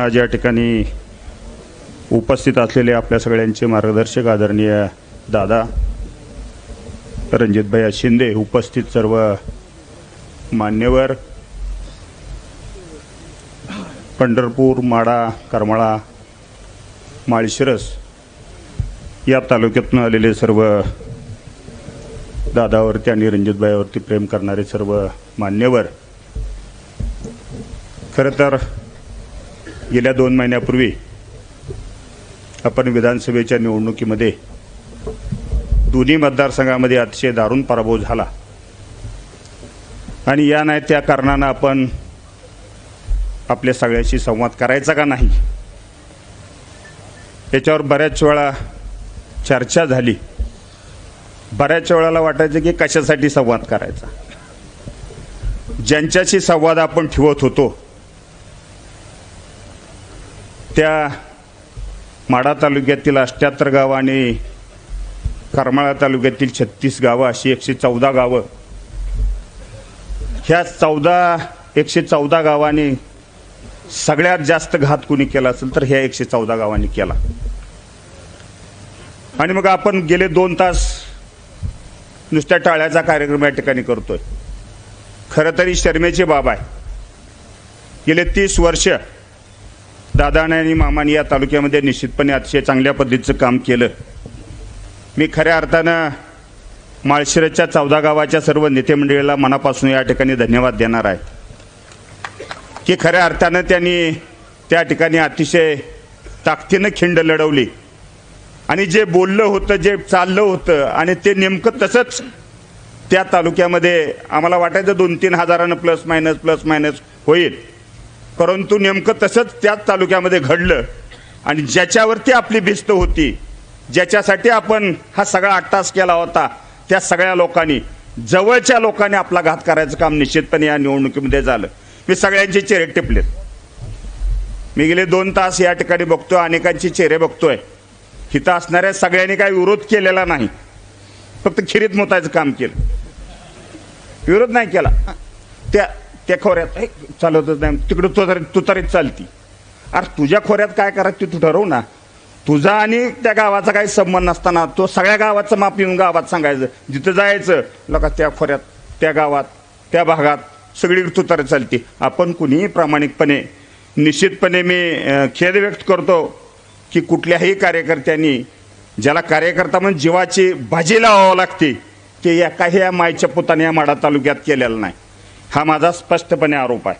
आज या ठिकाणी उपस्थित असलेले आपल्या सगळ्यांचे मार्गदर्शक आदरणीय दादा रणजितभैया शिंदे उपस्थित सर्व मान्यवर. पंढरपूर माडा करमाळा माळशिरस या तालुक्यातून आलेले सर्व दादावरती आणि रणजितबाईवरती प्रेम करणारे सर्व मान्यवर. खरं तर गेल्या दोन महिन्यापूर्वी आपण विधानसभेच्या निवडणुकीमध्ये दोन्ही मतदारसंघामध्ये अतिशय दारुण पराभव झाला. आणि या नाही त्या कारणानं आपण आपल्या सगळ्याशी संवाद करायचा का नाही? याच्यावर बऱ्याच वेळा चर्चा झाली. बऱ्याच वेळाला वाटायचं की कशासाठी संवाद करायचा? ज्यांच्याशी संवाद आपण ठेवत होतो त्या माडा तालुक्यातील अष्ट्याहत्तर गावं आणि करमाळा तालुक्यातील छत्तीस गावं अशी एकशे चौदा गावं. ह्या चौदा एकशे चौदा गावांनी सगळ्यात जास्त घात कुणी केला असेल तर ह्या एकशे चौदा गावांनी केला. आणि मग आपण गेले दोन तास नुसत्या टाळ्याचा कार्यक्रम या ठिकाणी करतोय. खरं तरी शर्मेची बाब आहे. गेले तीस वर्ष दादाने आणि मामाने या तालुक्यामध्ये निश्चितपणे अतिशय चांगल्या पद्धतीचं काम केलं. मी खऱ्या अर्थानं माळशिरसच्या चौदा गावाच्या सर्व नेते मंडळीला मनापासून या ठिकाणी धन्यवाद देणार आहे. की खऱ्या अर्थानं त्यांनी त्या ठिकाणी अतिशय ताकदीनं खिंड लढवली. आणि जे बोललं होतं जे चाललं होतं आणि ते नेमकं तसंच त्या तालुक्यामध्ये आम्हाला वाटायचं दोन तीन हजारानं प्लस मायनस प्लस मायनस होईल. परंतु नेमकं तसंच त्याच तालुक्यामध्ये घडलं आणि ज्याच्यावरती आपली भिस्त होती ज्याच्यासाठी आपण हा सगळा अट्टास केला होता त्या सगळ्या लोकांनी जवळच्या लोकांनी आपला घात करायचं काम निश्चितपणे या निवडणुकीमध्ये झालं. मी सगळ्यांचे चेहरे टिपलेत. मी गेले दोन तास या ठिकाणी बघतोय अनेकांचे चेहरे बघतोय. हिथं असणाऱ्या सगळ्यांनी काही विरोध केलेला नाही. फक्त खिरीत मोतायचं काम केलं. विरोध नाही केला. त्या त्या खोऱ्यात "हे, चालवतच नाही. तिकडं तुतारी तुतारीत चालती. अरे तुझ्या खोऱ्यात काय करायचं ते तू ठरव ना. तुझा आणि त्या गावाचा काही संबंध नसताना तो सगळ्या गावाचं माप येऊन गावात सांगायचं. जिथं जायचं लका त्या खोऱ्यात त्या गावात त्या भागात सगळीकडे तुतारी चालते. आपण कुणीही प्रामाणिकपणे निश्चितपणे मी खेद व्यक्त करतो की कुठल्याही कार्यकर्त्यांनी ज्याला कार्यकर्ता म्हणून जीवाची भाजी लावावं लागते ते काही या मायच्या पुताने या माडा तालुक्यात केलेलं नाही. हा माझा स्पष्टपणे आरोप आहे.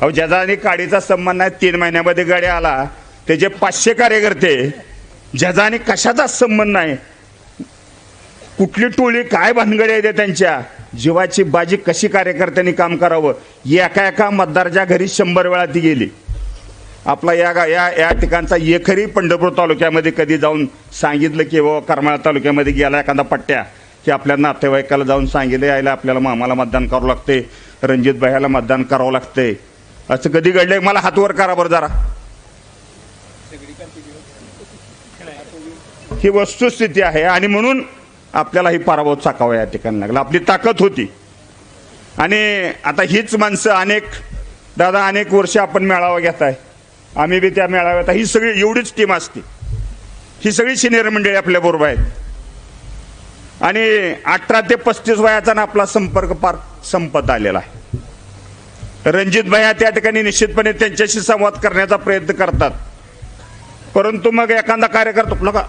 अहो ज्याचा आणि काडीचा संबंध नाही तीन महिन्यामध्ये गाडी आला त्याचे पाचशे कार्यकर्ते ज्याचा आणि कशाचा संबंध नाही कुठली टोळी काय भानगडी आहे त्यांच्या? जीवाची बाजी कशी कार्यकर्त्यांनी काम करावं? एका एका मतदारच्या घरी शंभर वेळा ती गेली. आपला या गा या या ठिकाणचा एकरी पंढरपूर तालुक्यामध्ये कधी जाऊन सांगितलं की बाबा करमाळा तालुक्यामध्ये गेला एखादा पट्ट्या. की आपल्या नातेवाईकाला जाऊन सांगितलं यायला आपल्याला मामाला मतदान करावं लागते रणजित भायाला मतदान करावं लागते असं कधी घडलंय? मला हातवर करा बरं जरा. ही वस्तुस्थिती आहे आणि म्हणून आपल्याला ही पराभव चाकावा या ठिकाणी लागला. आपली ताकद होती. आणि आता हीच माणसं अनेक दादा अनेक वर्ष आपण मेळावा घेत आहे आम्ही बी त्या मेळाव्यात ही सगळी एवढीच टीम असते. ही सगळी सिनियर मंडळी आपल्या बरोबर आहेत. आणि अठरा ते पस्तीस वयाचा आपला संपर्क पार संपत आलेला आहे. रणजित भैया त्या ठिकाणी निश्चितपणे त्यांच्याशी संवाद करण्याचा प्रयत्न करतात. परंतु मग एखादा कार्यकर्ता नका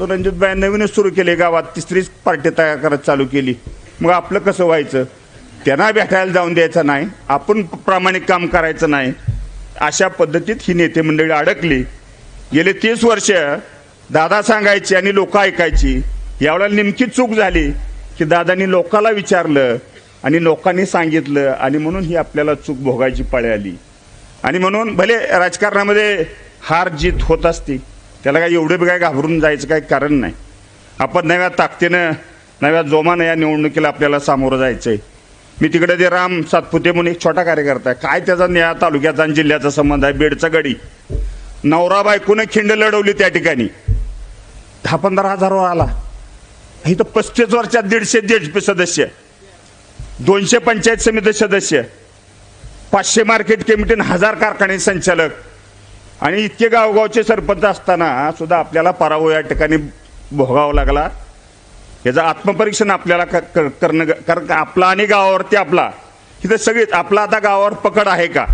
रणजित भाई नवीनच सुरू केले गावात तिसरीच पार्टी तयार करत चालू केली. मग आपलं कसं व्हायचं? त्यांना भेटायला जाऊन द्यायचं नाही आपण प्रामाणिक काम करायचं नाही. अशा पद्धतीत ही नेते मंडळी अडकली. गेले तीस वर्ष दादा सांगायची आणि लोक ऐकायची. यावेळेला नेमकी चूक झाली की दादांनी लोकाला विचारलं आणि लोकांनी सांगितलं आणि म्हणून ही आपल्याला चूक भोगायची पाळी आली. आणि म्हणून भले राजकारणामध्ये हार जीत होत असते त्याला काही एवढं बी काय घाबरून जायचं काही कारण नाही. आपण नव्या ताकदीनं नव्या जोमानं या निवडणुकीला आपल्याला सामोरं जायचं आहे मी तिकडे ते राम सातपुते म्हणून एक छोटा कार्यकर्ता आहे. काय त्याचा न्याया तालुक्याचा आणि जिल्ह्याचा संबंध आहे? बेडचा गडी. नवरा बायकोनं खिंड लढवली त्या ठिकाणी. दहा पंधरा हजारवर आला. इथं पस्तीस वर्षात दीडशे दीडशे सदस्य. दोनशे पंचायत समिती सदस्य. पाचशे मार्केट कमिटी हजार कारखाने संचालक. आणि इतके गावगावचे सरपंच असताना सुद्धा आपल्याला पराभव या ठिकाणी भोगावा लागला. याचं आत्मपरीक्षण आपल्याला क- क- करणं ग- कारण आपला आणि गावावरती आपला. इथं सगळीच आपला आता गावावर पकड आहे का?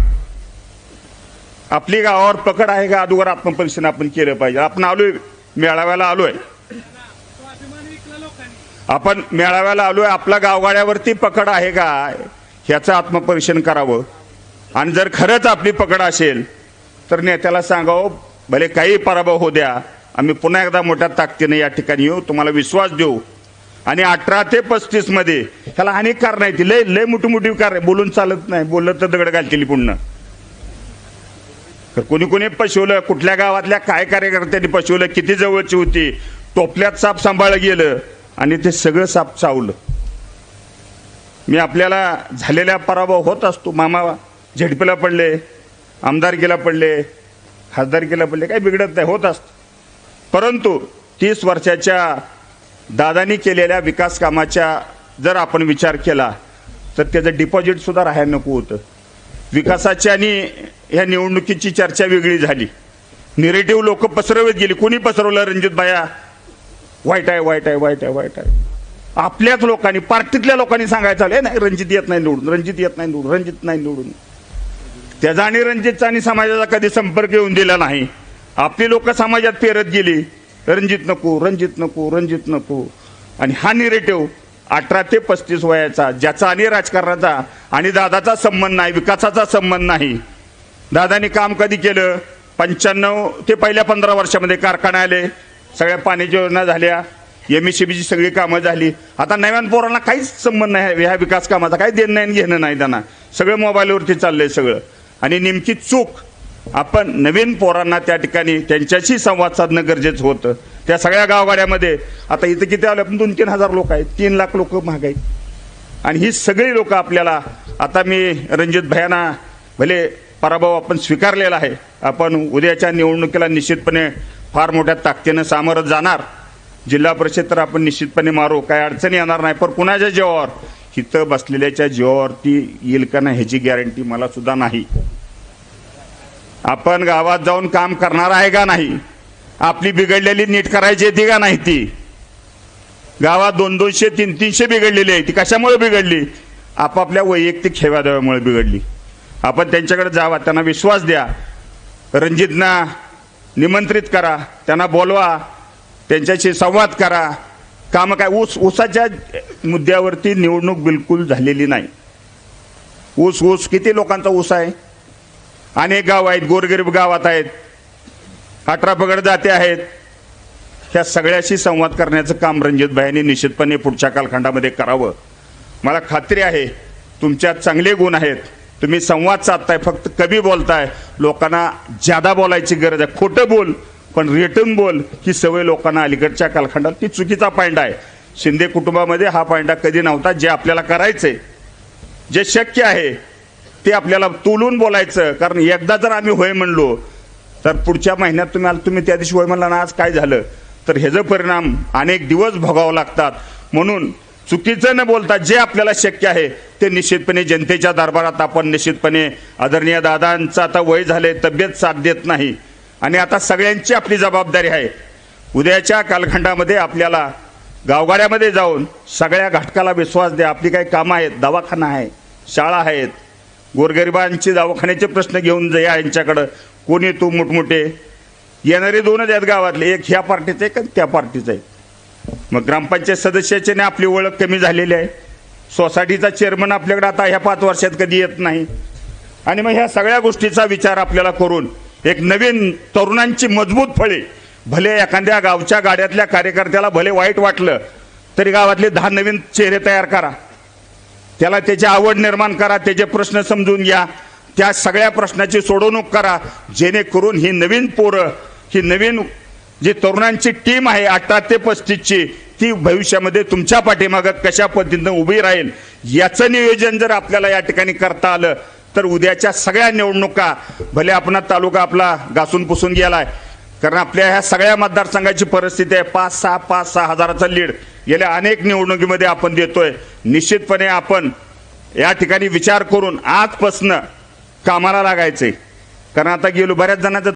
आपली गावावर पकड आहे का? अगोदर आत्मपरीक्षण आपण केलं पाहिजे. आपण आलोय मेळाव्याला आलोय. आपण मेळाव्याला आलो आहे आपल्या गावगाड्यावरती पकड आहे का ह्याचं आत्मपरीक्षण करावं. आणि जर खरंच आपली पकड असेल तर नेत्याला सांगावं भले काही पराभव होऊ द्या आम्ही पुन्हा एकदा मोठ्या ताकदीने या ठिकाणी येऊ तुम्हाला विश्वास देऊ. आणि अठरा ते पस्तीसमध्ये ह्याला अनेक कारण आहेत. लय लय मोठी मोठी कार आहे. बोलून चालत नाही. बोललं तर दगड घालतील पुन्हा. तर कोणी कोणी पशवलं कुठल्या गावातल्या काय कार्यकर्त्यांनी पशवलं किती जवळची होती टोपल्यात साप सांभाळलं गेलं. आणि ते सगळं साप चावलं मी आपल्याला झालेल्या पराभव होत असतो मामा झेडपीला पडले आमदारकीला पडले खासदारकीला पडले काही बिघडत नाही होत असतं. परंतु तीस वर्षाच्या दादानी केलेल्या विकास कामाच्या जर आपण विचार केला तर त्याचं डिपॉझिटसुद्धा राहायला नको होतं. विकासाची आणि ह्या निवडणुकीची चर्चा वेगळी झाली. निरेटिव्ह लोक पसरवत गेली. कोणी पसरवलं रणजित भाया वाईट आहे वाईट आहे वाईट आहे वाईट आहे. आपल्याच लोकांनी पार्टीतल्या लोकांनी सांगायचं आलं नाही रणजित येत नाही निवडून रणजित येत नाही निवडून रणजित नाही निवडून. त्याचा आणि रणजितचा आणि समाजाचा कधी संपर्क येऊन दिला नाही. आपली लोक समाजात पेरत गेली रणजित नको रणजित नको रणजित नको. आणि हा निरेटिव्ह अठरा ते पस्तीस वयाचा ज्याचा आणि राजकारणाचा आणि दादाचा संबंध नाही विकासाचा संबंध नाही. दादानी काम कधी केलं? पंच्याण्णव ते पहिल्या पंधरा वर्षामध्ये कारखाने आले सगळ्या पाण्याच्या योजना झाल्या एम एस बीची सगळी कामं झाली. आता नव्यान पोरांना काहीच संबंध नाही ह्या विकास कामाचा काही देणं नाही घेणं नाही त्यांना. सगळं मोबाईलवरती चाललंय सगळं. आणि नेमकी चूक आपण नवीन पोरांना त्या ठिकाणी त्यांच्याशी संवाद साधणं गरजेचं होतं. त्या सगळ्या गावगाड्यामध्ये आता इथं किती आलं आपण दोन तीन हजार लोक आहेत तीन लाख लोक महाग आहेत. आणि ही सगळी लोक आपल्याला आता मी रणजित भयाना भले पराभव आपण स्वीकारलेला आहे आपण उद्याच्या निवडणुकीला निश्चितपणे फार मोठ्या ताकदीनं सामोरं जाणार. जिल्हा परिषद तर आपण निश्चितपणे मारू. काय अडचणी येणार नाही. पण कुणाच्या जीवावर? इथं बसलेल्याच्या जीवावरती येईल का नाही ह्याची गॅरंटी मला सुद्धा नाही. आपण गावात जाऊन काम करणार आहे का नाही? आपली बिघडलेली नीट करायची येते का नाही ती? गावात दोन दोनशे तीन तीनशे बिघडलेली आहे ती. कशामुळे बिघडली? आपापल्या वैयक्तिक खेवादेवामुळे बिघडली. आपण त्यांच्याकडे जावा त्यांना विश्वास द्या. रणजितना निमंत्रित करा त्यांना बोलवा त्यांच्याशी संवाद करा. कामं काय ऊस ऊसाच्या मुद्द्यावरती निवडणूक बिलकुल झालेली नाही. ऊस ऊस किती लोकांचा ऊस आहे? अनेक गाव आहेत गोरगरीब गावात आहेत अठरा पगड जाते आहेत. ह्या सगळ्याशी संवाद करण्याचं काम रणजितभाईंनी निश्चितपणे पुढच्या कालखंडामध्ये करावं. मला खात्री आहे तुमच्यात चांगले गुण आहेत. तुम्ही संवाद साधताय फक्त कमी बोलताय. लोकांना ज्यादा बोलायची गरज आहे. खोटं बोल पण रिटर्न बोल ही सवय लोकांना अलीकडच्या कालखंडात ती चुकीचा पॉईंट आहे. शिंदे कुटुंबामध्ये हा पॉईंट कधी नव्हता जे आपल्याला करायचंय जे शक्य आहे ते आपल्याला तोलून बोलायचं. कारण एकदा जर आम्ही होय म्हणलो तर पुढच्या महिन्यात तुम्ही आला तुम्ही त्या दिवशी होय म्हणला ना आज काय झालं? तर ह्याचं परिणाम अनेक दिवस भोगावं लागतात. म्हणून चुकीचं न बोलता जे आपल्याला शक्य आहे ते निश्चितपणे जनतेच्या दरबारात आपण निश्चितपणे आदरणीय दादांचं आता वय झाले तब्येत साथ देत नाही. आणि आता सगळ्यांची आपली जबाबदारी आहे. उद्याच्या कालखंडामध्ये आपल्याला गावगाड्यामध्ये जाऊन सगळ्या घटकाला विश्वास द्या. आपली काही कामं आहेत दवाखाना आहे शाळा आहेत. गोरगरिबांची दवाखान्याचे प्रश्न घेऊन जा यांच्याकडं. कोणी तू मोठमोठे? येणारे दोनच आहेत गावातले एक ह्या पार्टीचं आहे का त्या पार्टीचं आहे? मग ग्रामपंचायत सदस्याची ने आपली ओळख कमी झालेली आहे. सोसायटीचा चेअरमन आपल्याकडे आता ह्या पाच वर्षात कधी येत नाही. आणि मग ह्या सगळ्या गोष्टीचा विचार आपल्याला करून एक नवीन तरुणांची मजबूत फळे भले एखाद्या गावच्या गाड्यातल्या कार्यकर्त्याला भले वाईट वाटलं तरी गावातले दहा नवीन चेहरे तयार करा. त्याला त्याची आवड निर्माण करा त्याचे प्रश्न समजून घ्या. त्या सगळ्या प्रश्नाची सोडवणूक करा. जेणेकरून ही नवीन पोरं ही नवीन जी तरुणांची टीम आहे अठरा ते पस्तीसची ती भविष्यामध्ये तुमच्या पाठीमागं कशा पद्धतीनं उभी राहील याचं नियोजन जर आपल्याला या ठिकाणी करता आलं तर उद्याच्या सगळ्या निवडणुका भले आपण तालुका आपला घासून पुसून गेलाय कारण आपल्या ह्या सगळ्या मतदारसंघाची परिस्थिती आहे पाच सहा पाच सहा हजाराचा लीड गेल्या अनेक निवडणुकीमध्ये आपण देतोय. निश्चितपणे आपण या ठिकाणी विचार करून आजपासनं कामाला लागायचे. कारण आता गेलो बऱ्याच जणांचं